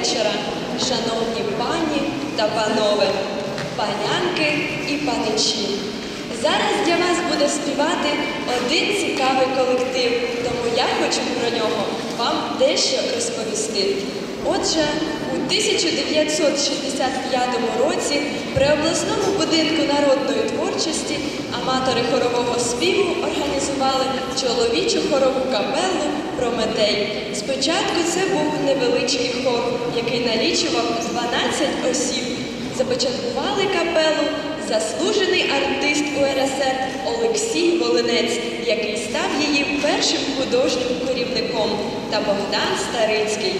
вечора, шановні пані та панове, панянки і паничі. Зараз для вас буде співати один цікавий колектив, тому я хочу про нього вам дещо розповісти. Отже, у 1965 році при обласному будинку народної творчості аматори хорового співу організували чоловічу хорову капелу Прометей. Спочатку це був невеличкий хор, який налічував 12 осіб. Започаткували капелу заслужений артист УРСР Олексій Волинець, який став її першим художнім керівником, та Богдан Старицький.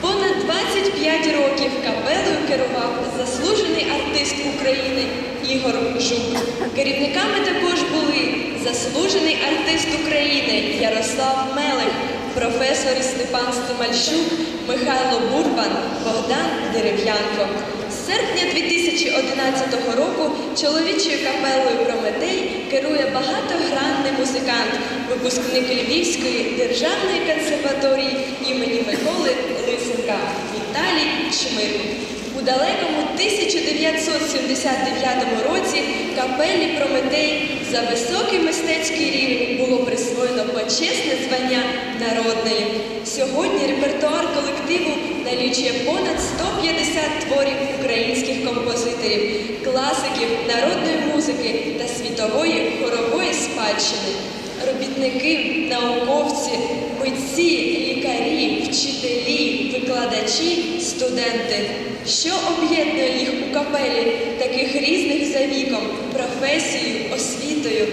Понад 25 років капелою керував заслужений артист України Ігор Жук. Керівниками також були заслужений артист України Ярослав Мелих, професори Степан Стомальчук, Михайло Бурбан, Богдан Дерев'янко. З серпня 2011 року чоловічою капелою Прометей керує багатогранний музикант, випускник Львівської державної консерваторії імені Миколи Лисенка Віталій Чмир. У далекому 1979 році капелі Прометей за високий мистецький рівень було присвоєно почесне звання народної. Сьогодні репертуар колективу налічує понад 150 творів українських композиторів, класиків народної музики та світової хорової спадщини. Робітники, науковці, митці, лікарі, вчителі, викладачі, студенти. Що об'єднує їх у капелі, таких різних за віком, професією, освітою?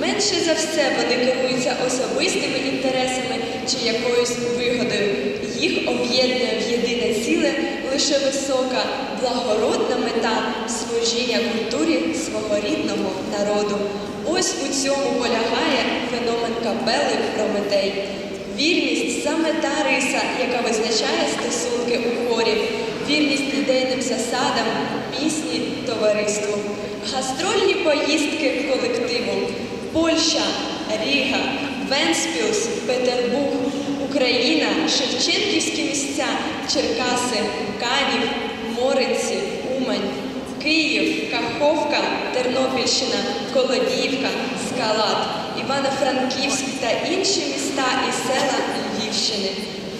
Менше за все вони керуються особистими інтересами чи якоюсь вигодою. Їх об'єднує в єдине ціле лише висока, благородна мета служіння культурі свого рідного народу. Ось у цьому полягає феномен капели Прометей. Вірність саме та риса, яка визначає стосунки у хорі, вірність ідейним засадам, пісні, товариству, гастрольні поїздки колективу, Польща, Ріга, Венспілс, Петербург, Україна, Шевченківські місця, Черкаси, Канів, Моринці, Умань. Київ, Каховка, Тернопільщина, Колодіївка, Скалат, Івано-Франківськ та інші міста і села Львівщини.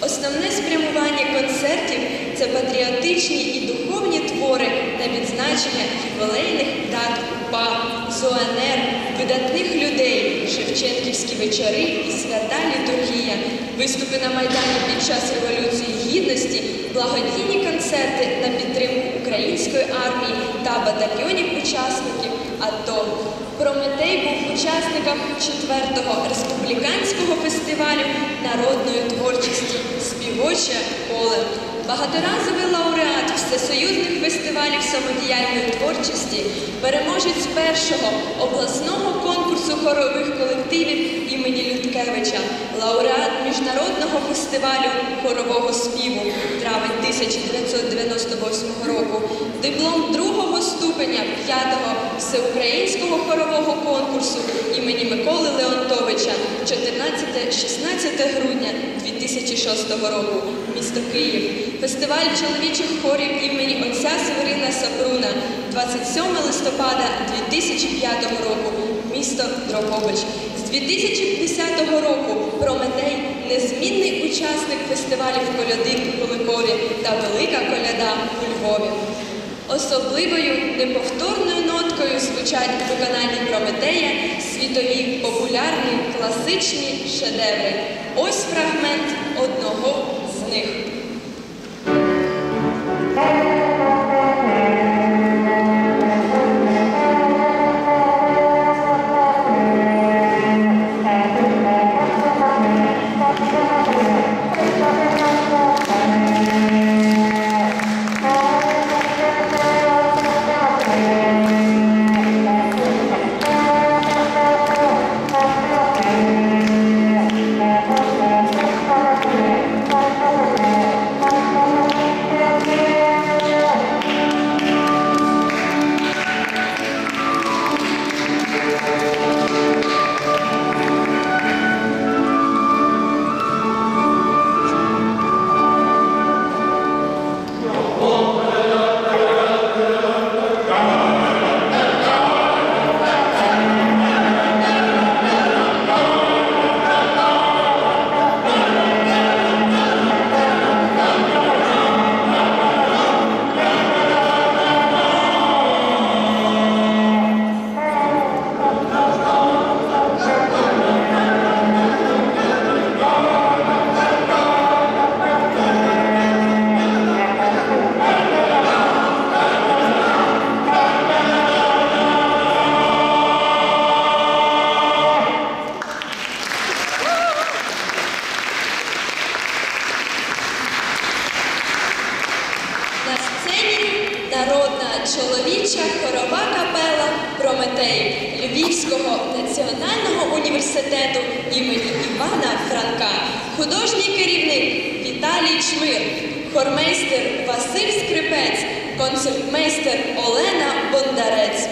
Основне спрямування концертів це патріотичні і духовні твори та відзначення ювілейних дат УПА, ЗОНР, видатних людей, Шевченківські вечори і свята літургія, виступи на Майдані під час Революції Гідності, благодійні концерти на підтримку української армії та батальйонів учасників АТО. Прометей був учасником 4-го республіканського фестивалю народної творчості Співоче поле. Багаторазовий лауреат всесоюзних фестивалів самодіяльної творчості, переможець першого обласного конкурсу хорових колективів імені Людкевича, лауреат міжнародного фестивалю хорового співу травень 1998 року, диплом другого ступеня 5-го всеукраїнського хорового конкурсу імені Миколи Леонтовича 14-16 грудня 2006 року, місто Київ. Фестиваль чоловічих хорів імені отця Северина Сапруна 27 листопада 2005 року, місто Дрогобич. З 2010 року Прометей незмінний учасник фестивалів коляди у Куликові та Велика коляда у Львові. Особливою неповторною ноткою звучать у виконанні Прометея світові популярні класичні шедеври. Ось фрагмент одного Прометеїв Львівського національного університету імені Івана Франка, художній керівник Віталій Чмир, хормейстер Василь Скрипець, концертмейстер Олена Бондарець.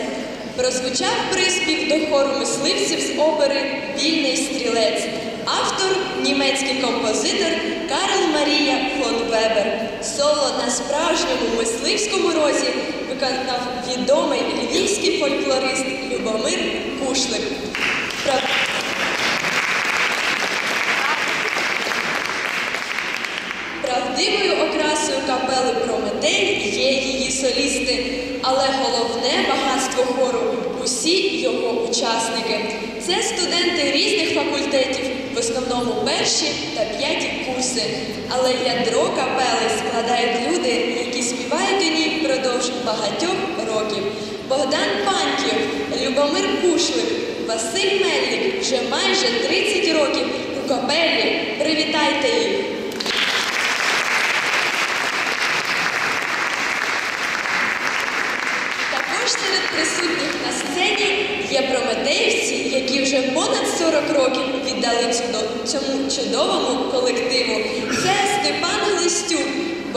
Прозвучав приспів до хору мисливців з опери Вільний стрілець, автор німецький композитор Карл Марія фон Вебер. Соло на справжньому мисливському розі виконав відомий львівський фольклорист Любомир Кушлик. Правдивою окрасою капели Прометей є її солісти, але головне багатство хору усі його учасники. Це студенти різних факультетів, в основному перші та п'яті курси. Але ядро капели складають люди, які співають у ній впродовж багатьох років. Богдан Панків, Любомир Кушлик, Василь Мельник вже майже 30 років у капелі. Привітайте їх! Також серед присутніх на сцені є прометеївці, які вже понад 40 років віддали цьому чудовому колективу. Це Степан Глистюк,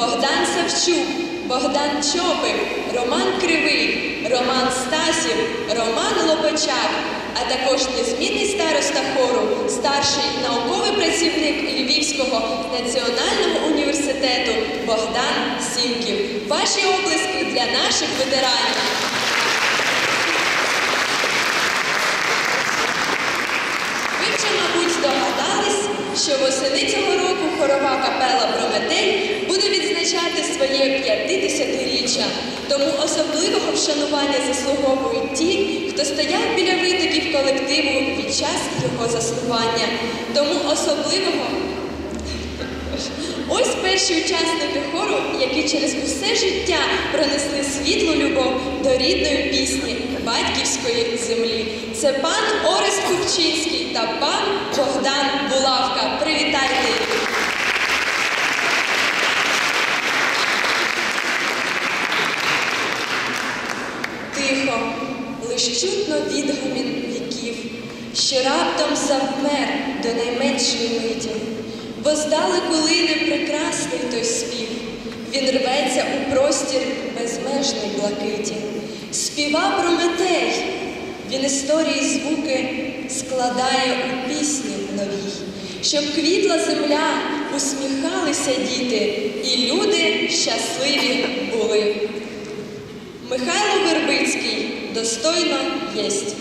Богдан Савчук, Богдан Чопик, Роман Кривий, Роман Стасів, Роман Лопачак, а також незмінний староста хору, старший науковий працівник Львівського національного університету Богдан Сімків. Ваші облиски для наших ветеранів. Ви вже, мабуть, здогадались, що восени цього року хорова капела Прометей відзначати своє 50-річчя. Тому особливого вшанування заслуговують ті, хто стояв біля витоків колективу під час його заснування. Тому особливого Ось перші учасники хору, які через усе життя пронесли світлу любов до рідної пісні батьківської землі. Це пан Орест Купчинський та пан Богдан Булавка. Привітайте миті, бо здалеку лине прекрасний той спів, він рветься у простір безмежної блакиті. Співа Прометей, він історії звуки складає у пісні новій, щоб квітла земля, усміхалися діти, і люди щасливі були. Михайло Вербицький достойно єсть.